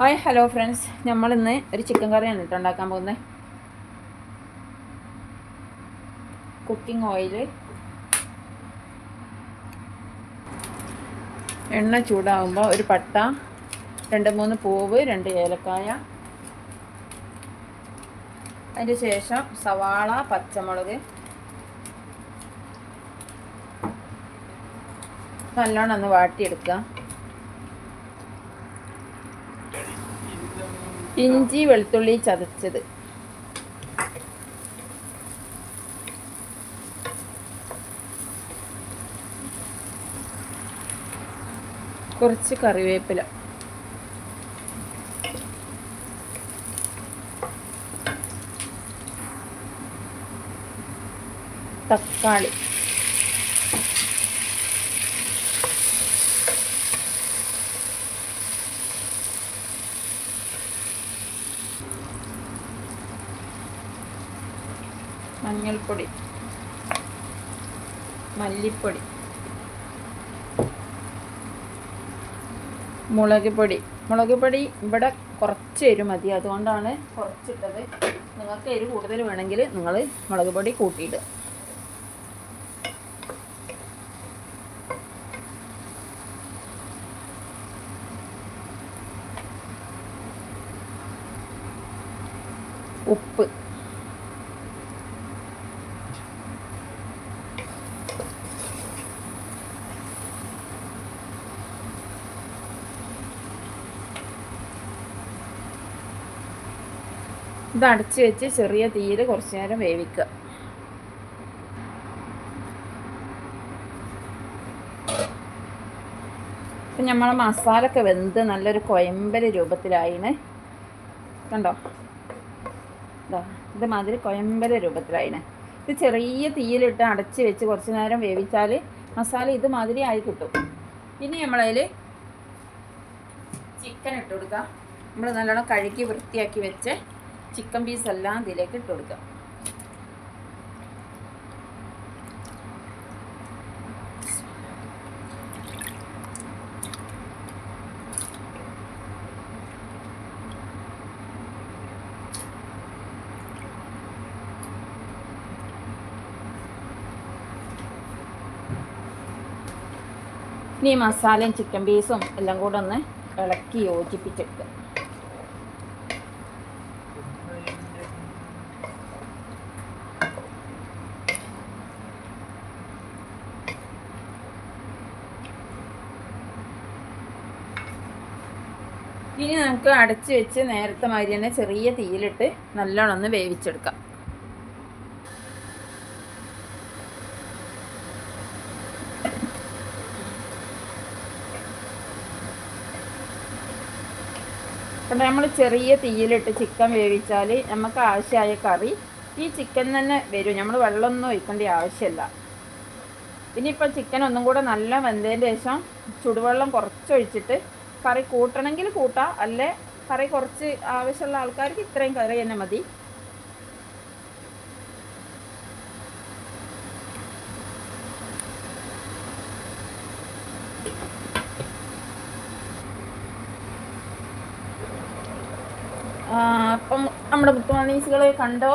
Hi hello friends. നമ്മളിന്ന് ഒരു chicken കറിയാണ് കേട്ടോ ഉണ്ടാക്കാൻ പോകുന്നത് കുക്കിംഗ് ഓയിൽ എണ്ണ ചൂടാകുമ്പോൾ ഒരു പട്ട രണ്ട് മൂന്ന് പൂവ് രണ്ട് ഏലക്കായ അതിന് ശേഷം സവാള പച്ചമുളക് നല്ലോണം ഒന്ന് വാട്ടിയെടുക്കുക. ഇഞ്ചി വെളുത്തുള്ളി ചതച്ചത്. കുറച്ച് കറിവേപ്പില. തക്കാളി. മഞ്ഞൾപ്പൊടി. മല്ലിപ്പൊടി. മുളക് പൊടി മുളക് പൊടി ഇവിടെ കുറച്ച് എരിവ് മതി. അതുകൊണ്ടാണ് കുറച്ചിട്ടത്. നിങ്ങൾക്ക് എരിവ് കൂടുതൽ വേണമെങ്കിൽ നിങ്ങൾ മുളക് പൊടി കൂട്ടിയിടുക ഉപ്പ്. ഇത് അടച്ച് വെച്ച് ചെറിയ തീയിൽ കുറച്ച് നേരം വേവിക്കുക. ഇപ്പം നമ്മളെ മസാലയൊക്കെ വെന്ത് നല്ലൊരു കൊയമ്പര രൂപത്തിലായിന്. കണ്ടോ? ഇതാ ഇത് മാതിരി കൊയമ്പര രൂപത്തിലായിന്. ഇത് ചെറിയ തീയിലിട്ട് അടച്ച് വെച്ച് കുറച്ച് നേരം വേവിച്ചാൽ മസാല ഇതുമാതിരി ആയി കിട്ടും. ഇനി നമ്മളതിൽ ചിക്കൻ ഇട്ട് കൊടുക്കുക നമ്മൾ നല്ലോണം കഴുകി വൃത്തിയാക്കി വെച്ച് ചിക്കൻ പീസ് എല്ലാം ഇതിലേക്ക് ഇട്ട് കൊടുക്കാം ഇനി മസാലയും ചിക്കൻ പീസും എല്ലാം കൂടെ ഒന്ന് ഇളക്കി യോജിപ്പിച്ചെടുക്കുക. ഇനി നമുക്ക് അടച്ച് വെച്ച് നേരത്തെ മാതിരി തന്നെ ചെറിയ തീയിലിട്ട് നല്ലോണം ഒന്ന് വേവിച്ചെടുക്കാം. അപ്പം നമ്മൾ ചെറിയ തീയിലിട്ട് ചിക്കൻ വേവിച്ചാൽ നമുക്ക് ആവശ്യമായ കറി ഈ ചിക്കൻ തന്നെ വരും. നമ്മൾ വെള്ളമൊന്നും ഒഴിക്കേണ്ട ആവശ്യമില്ല. ഇനിയിപ്പോൾ ചിക്കൻ ഒന്നും കൂടെ നല്ല വെന്തതിന്റെ ശേഷം ചുടുവെള്ളം കുറച്ച് ഒഴിച്ചിട്ട് കറി കൂട്ടണമെങ്കിൽ കൂട്ടാം. അല്ലേ കറി കുറച്ച് ആവശ്യമുള്ള ആൾക്കാർക്ക് ഇത്രയും കറി തന്നെ മതി. അപ്പം നമ്മുടെ മുത്തുമണീസുകൾ കണ്ടോ?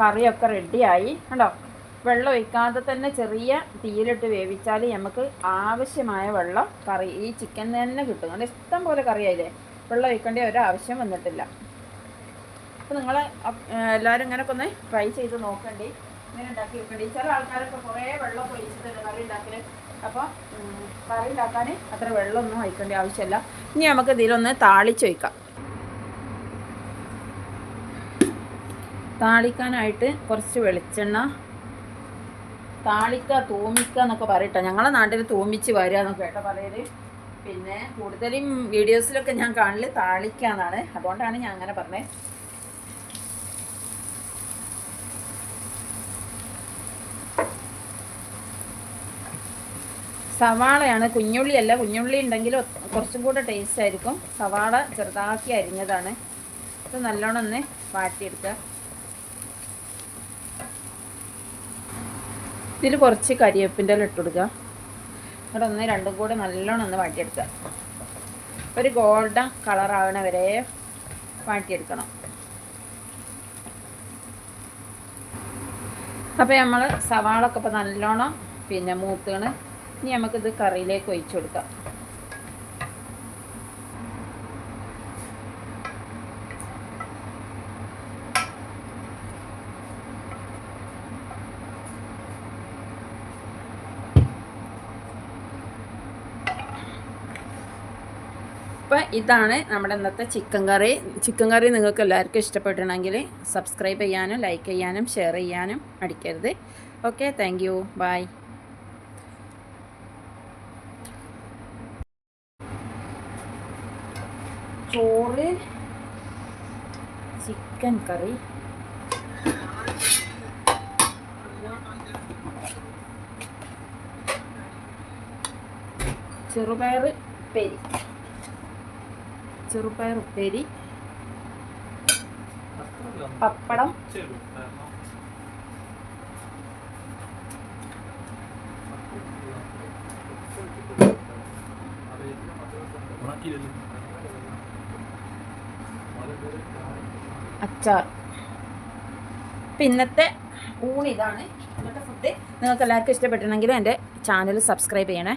കറിയൊക്കെ റെഡിയായി കണ്ടോ? വെള്ളം ഒഴിക്കാതെ തന്നെ ചെറിയ തീയിലിട്ട് വേവിച്ചാൽ നമുക്ക് ആവശ്യമായ വെള്ളം കറി ഈ ചിക്കൻ തന്നെ കിട്ടും. നല്ല ഇഷ്ടം പോലെ കറിയായില്ലേ? വെള്ളം ഒഴിക്കേണ്ട ഒരാവശ്യം വന്നിട്ടില്ല. അപ്പോൾ നിങ്ങൾ എല്ലാവരും ഇങ്ങനെയൊക്കെ ഒന്ന് ട്രൈ ചെയ്ത് നോക്കണ്ടേ. ഇങ്ങനെ ഉണ്ടാക്കി വെക്കണ്ടേ. ചില ആൾക്കാരൊക്കെ കുറേ വെള്ളം ഒഴിച്ചിട്ട് കറി ഉണ്ടാക്കൽ അപ്പോൾ കറി ഉണ്ടാക്കാൻ അത്ര വെള്ളമൊന്നും ഒഴിക്കേണ്ട ആവശ്യമില്ല ഇനി നമുക്ക് ഇതിലൊന്ന് താളിച്ച് വയ്ക്കാം താളിക്കാനായിട്ട് കുറച്ച് വെളിച്ചെണ്ണ താളിക്ക തൂമിക്ക എന്നൊക്കെ പറയട്ടെ. ഞങ്ങളെ നാട്ടിൽ തൂമിച്ച് വരിക എന്നൊക്കെ കേട്ടോ പറയൽ. പിന്നെ കൂടുതലും വീഡിയോസിലൊക്കെ ഞാൻ കാണൽ താളിക്ക എന്നാണ്. അതുകൊണ്ടാണ് ഞാൻ അങ്ങനെ പറഞ്ഞത് സവാളയാണ് കുഞ്ഞുള്ളിയല്ല. കുഞ്ഞുള്ളി ഉണ്ടെങ്കിൽ കുറച്ചും കൂടെ ടേസ്റ്റ് ആയിരിക്കും. സവാള ചെറുതാക്കി അരിഞ്ഞതാണ്. ഇത് നല്ലോണം ഒന്ന് വാട്ടിയെടുക്കുക. ഇതിൽ കുറച്ച് കരിവേപ്പിന്റെ ഇട്ട് കൊടുക്കുക എന്നിട്ട് ഒന്ന് രണ്ടും കൂടെ നല്ലോണം ഒന്ന് വാട്ടിയെടുക്കുക ഒരു ഗോൾഡൻ കളറാവണ വരെ വാട്ടിയെടുക്കണം. അപ്പോൾ നമ്മൾ സവാളൊക്കെ ഇപ്പോൾ നല്ലോണം പിന്നെ മൂത്തുകണ് ഇനി നമുക്കിത് കറിയിലേക്ക് ഒഴിച്ചു കൊടുക്കാം. അപ്പോൾ ഇതാണ് നമ്മുടെ ഇന്നത്തെ ചിക്കൻ കറി. ചിക്കൻ കറി നിങ്ങൾക്ക് എല്ലാവർക്കും ഇഷ്ടപ്പെട്ടിട്ടുണ്ടെങ്കിൽ സബ്സ്ക്രൈബ് ചെയ്യാനും ലൈക്ക് ചെയ്യാനും ഷെയർ ചെയ്യാനും അടിക്കരുത് ഓക്കെ താങ്ക് യു ബായ് ചോറ് ചിക്കൻ കറി. ചെറുപയർ ചെറുപയർ ഉപ്പേരി. പപ്പടം. അച്ചാർ. അപ്പം ഇന്നത്തെ ഊണ് ഇതാണ്. ഇന്നത്തെ ഫുഡ് നിങ്ങൾക്ക് എല്ലാവർക്കും ഇഷ്ടപ്പെട്ടിട്ടുണ്ടെങ്കിൽ എന്റെ ചാനൽ സബ്സ്ക്രൈബ് ചെയ്യണേ.